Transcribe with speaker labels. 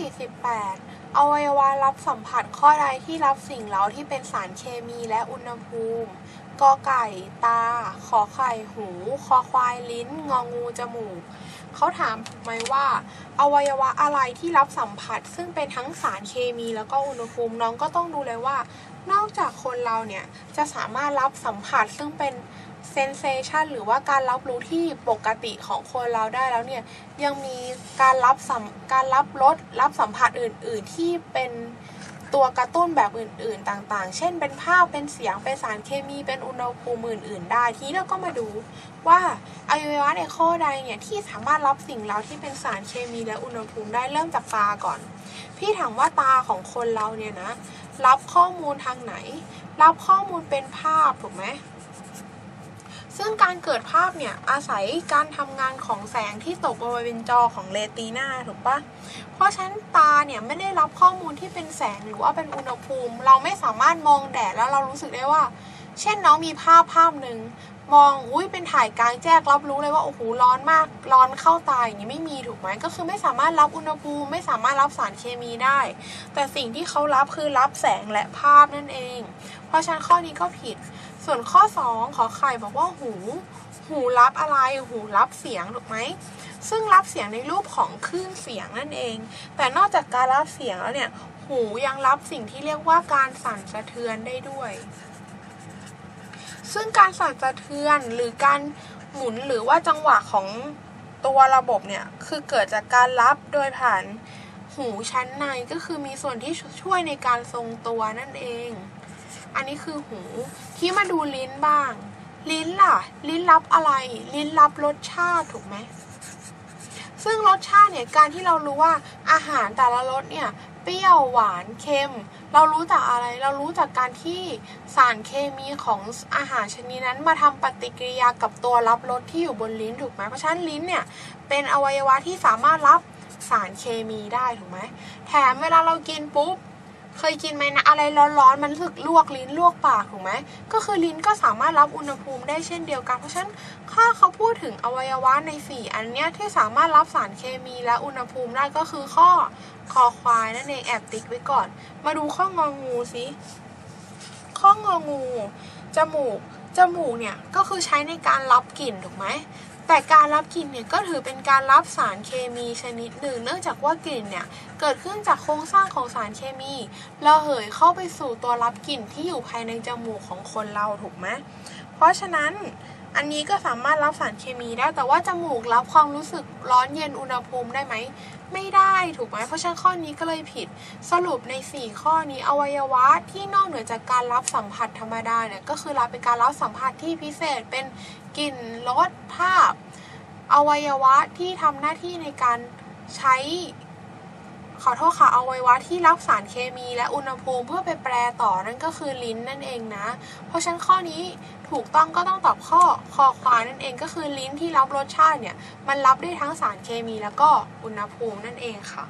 Speaker 1: 48 อวัยวะรับสัมผัสข้อใดที่รับสิ่งเร้าที่เป็นสารเคมีและอุณหภูมิกอไก่ตา ขอไข่หู คอควายลิ้น งองูจมูก เขาถามถูกไหมว่า อวัยวะอะไรที่รับสัมผัส ซึ่งเป็นทั้งสารเคมีแล้วก็อุณหภูมิน้องก็ต้องดูเลยว่า นอกจากคนเราเนี่ยจะสามารถรับสัมผัสซึ่งเป็นเซนเซชันหรือว่าการรับรู้ที่ปกติของคนเราได้แล้วเนี่ย ยังมีการรับสัมการรับรสรับสัมผัสอื่น ๆ ที่เป็น ตัวกระตุ้นแบบอื่นๆต่างๆ เช่น เป็นภาพ เป็นเสียง เป็นสารเคมี เป็นอุณหภูมิอื่น ๆ ได้ ทีนี้เราก็มาดูว่าอวัยวะในข้อใดเนี่ยที่สามารถรับสิ่งเราที่เป็นสารเคมีและอุณหภูมิได้เริ่มจากตาก่อน พี่ถามว่าตาของคนเราเนี่ยนะ รับข้อมูลทางไหน รับข้อมูลเป็นภาพถูกไหม ซึ่งการเกิดภาพเนี่ยอาศัยการทำงานของแสงที่ตกบริเวณจอของเรตินาถูกปะเพราะฉะนั้นตาเนี่ยไม่ได้รับข้อมูลที่เป็นแสงหรือว่าเป็นอุณหภูมิ เราไม่สามารถมองแดดแล้วเรารู้สึกได้ว่า เช่นน้องมีภาพภาพหนึ่งมองอุ้ยเป็นถ่ายกลางแจ้งรับรู้เลยว่าโอ้โหร้อนมากร้อนเข้าตาอย่างนี้ไม่มีถูกไหมก็คือไม่สามารถรับอุณหภูมิไม่สามารถรับสารเคมีได้ แต่สิ่งที่เขารับคือรับแสงและภาพนั่นเอง เพราะฉะนั้นข้อนี้ก็ผิด ส่วนข้อ 2 ขอไข่บอกว่าหู หูรับอะไร หูรับเสียงถูกไหม ซึ่งรับเสียงในรูปของคลื่นเสียงนั่นเอง แต่นอกจากการรับเสียงแล้วเนี่ย หูยังรับสิ่งที่เรียกว่าการสั่นสะเทือนได้ด้วย ซึ่งการสั่นสะเทือนหรือการหมุนหรือว่าจังหวะของตัวระบบเนี่ย คือเกิดจากการรับโดยผ่านหูชั้นในก็คือมีส่วนที่ช่วยในการทรงตัวนั่นเอง อันนี้คือหู ที่มาดูลิ้นบ้าง ลิ้นล่ะ ลิ้นรับอะไร ลิ้นรับรสชาติถูกไหม ซึ่งรสชาติเนี่ยการที่เรารู้ว่าอาหารแต่ละรสเนี่ยเปรี้ยวหวานเค็ม เรารู้จากอะไร เรารู้จากการที่สารเคมีของอาหารชนิดนั้นมาทำปฏิกิริยากับตัวรับรสที่อยู่บนลิ้นถูกไหมเพราะฉะนั้นลิ้นเนี่ยเป็นอวัยวะที่สามารถรับสารเคมีได้ถูกไหมแถมเวลาเรากินปุ๊บ เคยกินไหมนะ อะไรร้อนๆมันรู้สึกลวกลิ้นลวกปากถูกไหมก็คือลิ้นก็สามารถรับอุณหภูมิได้เช่นเดียวกัน เพราะฉะนั้นถ้าเขาพูดถึงอวัยวะในสี่อันเนี้ยที่สามารถรับสารเคมีและอุณหภูมิได้ก็คือข้อคอควายนั่นเองแอบติ๊กไว้ก่อน มาดูข้ององูสิข้ององูจมูกจมูกเนี่ยก็คือใช้ในการรับกลิ่นถูกไหม แต่การรับกลิ่นเนี่ยก็ถือเป็นการรับสารเคมีชนิดหนึ่ง เนื่องจากว่ากลิ่นเนี่ยเกิดขึ้นจากโครงสร้างของสารเคมีระเหยเข้าไปสู่ตัวรับกลิ่นที่อยู่ภายในจมูกของคนเราถูกไหมเพราะฉะนั้นอันนี้ก็สามารถรับสารเคมีได้ แต่ว่าจมูกรับความรู้สึกร้อนเย็นอุณหภูมิได้ไหม ไม่ได้ถูกไหมเพราะฉะนั้นข้อนี้ก็เลยผิด สรุปใน 4 ข้อนี้อวัยวะที่นอกเหนือจากการรับสัมผัสธรรมดาเนี่ยก็คือรับเป็นการรับสัมผัสที่พิเศษเป็นกลิ่นรสภาพ อวัยวะที่ทำหน้าที่ในการใช้ ขอโทษค่ะอวัยวะที่รับสารเคมีและอุณหภูมิเพื่อไปแปรต่อนั่นก็คือลิ้นนั่นเองนะ เพราะฉะนั้นข้อนี้ถูกต้องก็ต้องตอบข้อคอควายนั่นเองก็คือลิ้นที่รับรสชาติเนี่ยมันรับได้ทั้งสารเคมีแล้วก็อุณหภูมินั่นเองค่ะ